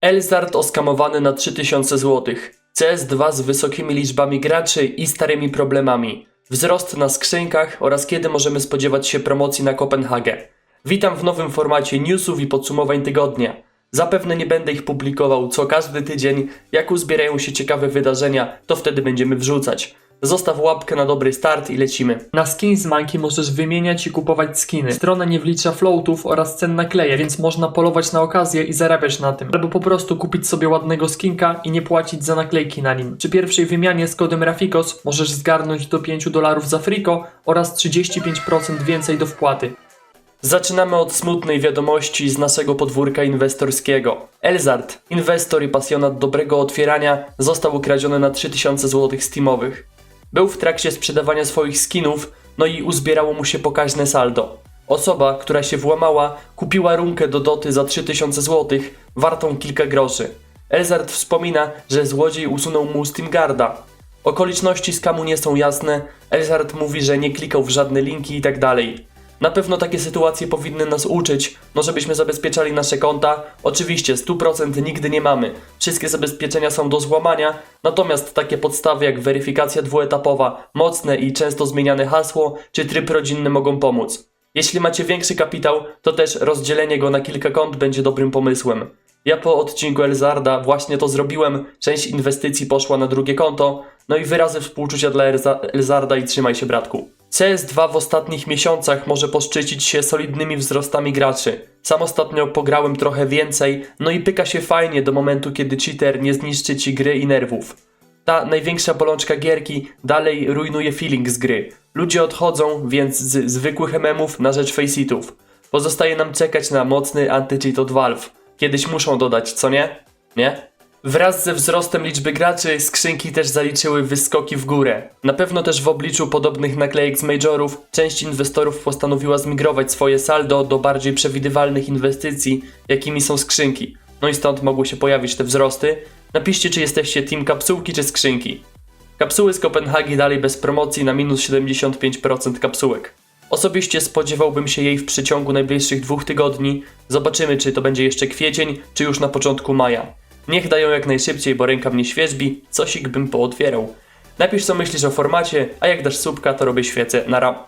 Elzard oskamowany na 3000 zł. CS2 z wysokimi liczbami graczy i starymi problemami. Wzrost na skrzynkach oraz kiedy możemy spodziewać się promocji na Kopenhagę. Witam w nowym formacie newsów i podsumowań tygodnia. Zapewne nie będę ich publikował co każdy tydzień. Jak uzbierają się ciekawe wydarzenia, to wtedy będziemy wrzucać. Zostaw łapkę na dobry start i lecimy. Na Skins Monkey możesz wymieniać i kupować skiny. Strona nie wlicza floatów oraz cen nakleje, więc można polować na okazję i zarabiać na tym. Albo po prostu kupić sobie ładnego skinka i nie płacić za naklejki na nim. Przy pierwszej wymianie z kodem Rafikos możesz zgarnąć do 5 dolarów za friko oraz 35% więcej do wpłaty. Zaczynamy od smutnej wiadomości z naszego podwórka inwestorskiego. Elzard, inwestor i pasjonat dobrego otwierania, został ukradziony na 3000 zł steamowych. Był w trakcie sprzedawania swoich skinów, no i uzbierało mu się pokaźne saldo. Osoba, która się włamała, kupiła runkę do doty za 3000 zł, wartą kilka groszy. Elzard wspomina, że złodziej usunął mu Steamgarda. Okoliczności skamu nie są jasne, Elzard mówi, że nie klikał w żadne linki i tak. Na pewno takie sytuacje powinny nas uczyć, no żebyśmy zabezpieczali nasze konta. Oczywiście 100% nigdy nie mamy. Wszystkie zabezpieczenia są do złamania, natomiast takie podstawy jak weryfikacja dwuetapowa, mocne i często zmieniane hasło czy tryb rodzinny mogą pomóc. Jeśli macie większy kapitał, to też rozdzielenie go na kilka kont będzie dobrym pomysłem. Ja po odcinku Elzarda właśnie to zrobiłem, część inwestycji poszła na drugie konto, no i wyrazy współczucia dla Elza- Elzarda i trzymaj się bratku. CS2 w ostatnich miesiącach może poszczycić się solidnymi wzrostami graczy. Sam ostatnio pograłem trochę więcej, no i pyka się fajnie do momentu, kiedy cheater nie zniszczy ci gry i nerwów. Ta największa bolączka gierki dalej rujnuje feeling z gry. Ludzie odchodzą, więc z zwykłych MMów na rzecz faceitów. Pozostaje nam czekać na mocny anti-cheat od Valve. Kiedyś muszą dodać, co nie? Nie? Wraz ze wzrostem liczby graczy, skrzynki też zaliczyły wyskoki w górę. Na pewno też w obliczu podobnych naklejek z majorów, część inwestorów postanowiła zmigrować swoje saldo do bardziej przewidywalnych inwestycji, jakimi są skrzynki. No i stąd mogły się pojawić te wzrosty. Napiszcie, czy jesteście team kapsułki czy skrzynki. Kapsuły z Kopenhagi dalej bez promocji na minus 75% kapsułek. Osobiście spodziewałbym się jej w przeciągu najbliższych dwóch tygodni. Zobaczymy, czy to będzie jeszcze kwiecień, czy już na początku maja. Niech dają jak najszybciej, bo ręka mnie świeżbi, cosik bym pootwierał. Napisz co myślisz o formacie, a jak dasz subka, to robię świecę. Nara.